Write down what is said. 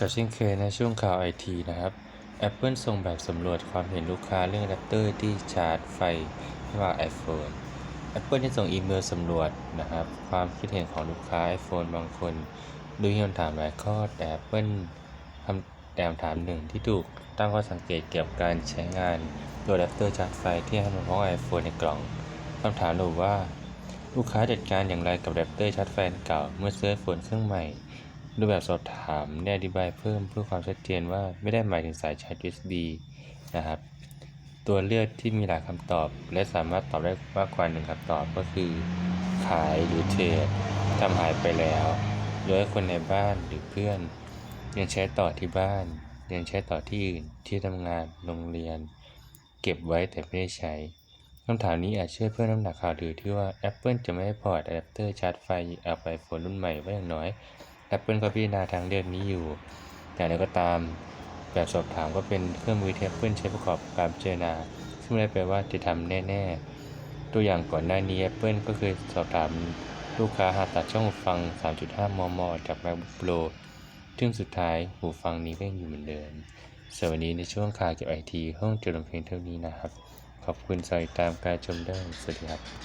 กับเช่นเคยในช่วงข่าวไอทีนะครับ Apple ส่งแบบสำรวจความเห็นลูกค้าเรื่องอะแดปเตอร์ที่ชาร์จไฟไม่ว่า iPhone Apple ได้ส่งอีเมลสำรวจนะครับ ความคิดเห็นของลูกค้า iPhone บางคนโดยมีคำถามหลายข้อแต่ Apple คำแต่คำถามหนึ่งที่ถูกตั้งข้อสังเกตเกี่ยวกับการใช้งานตัวอะแดปเตอร์ชาร์จไฟที่ให้มาพร้อม iPhone ในกล่องคำถามระบุว่า ลูกค้าจัดการอย่างไรกับอะแดปเตอร์ชาร์จไฟเก่าเมื่อซื้อ iPhone เครื่องใหม่ รูปแบบสอบถามได้อธิบายเพิ่มเพื่อความชัดเจนว่าไม่ได้หมายถึงสายชาร์จ USB นะครับ ตัวเลือกที่มีหลายคำตอบ และสามารถตอบได้มากกว่าหนึ่งคำตอบก็คือ ขายหรือเทรดทำหายไปแล้วโดยคนในบ้านหรือเพื่อน ยังใช้ต่อที่บ้าน ยังใช้ต่อที่อื่นที่ทำงานโรงเรียน เก็บไว้แต่ไม่ได้ใช้คำถามนี้อาจช่วยเพิ่มน้ำหนักข่าวลือที่ว่า Apple จะไม่ให้พอร์ตอะแดปเตอร์ชาร์จไฟเอาไปโฟนรุ่นใหม่ไว้อย่างน้อย Apple ก็พิจารณาทางเลือกนี้อยู่ อย่างไรก็ตามแบบสอบถามก็เป็นเครื่องมือที่ Apple ใช้ประกอบการพิจารณา ซึ่งไม่ได้แปลว่าจะทำแน่ ๆ ตัวอย่างก่อนหน้านี้ Apple ก็เคยสอบถามลูกค้าหาตัดช่องฟัง 3.5 มม จาก MacBook Pro ซึ่งสุดท้ายหูฟังนี้ก็ยังอยู่เหมือนเดิมสวัสดีในช่วงข่าวเกี่ยวกับไอทีห้องจดลงเพลงเท่านี้นะครับ ขอบคุณสำหรับติดตามการชมด้วยสวัสดีครับ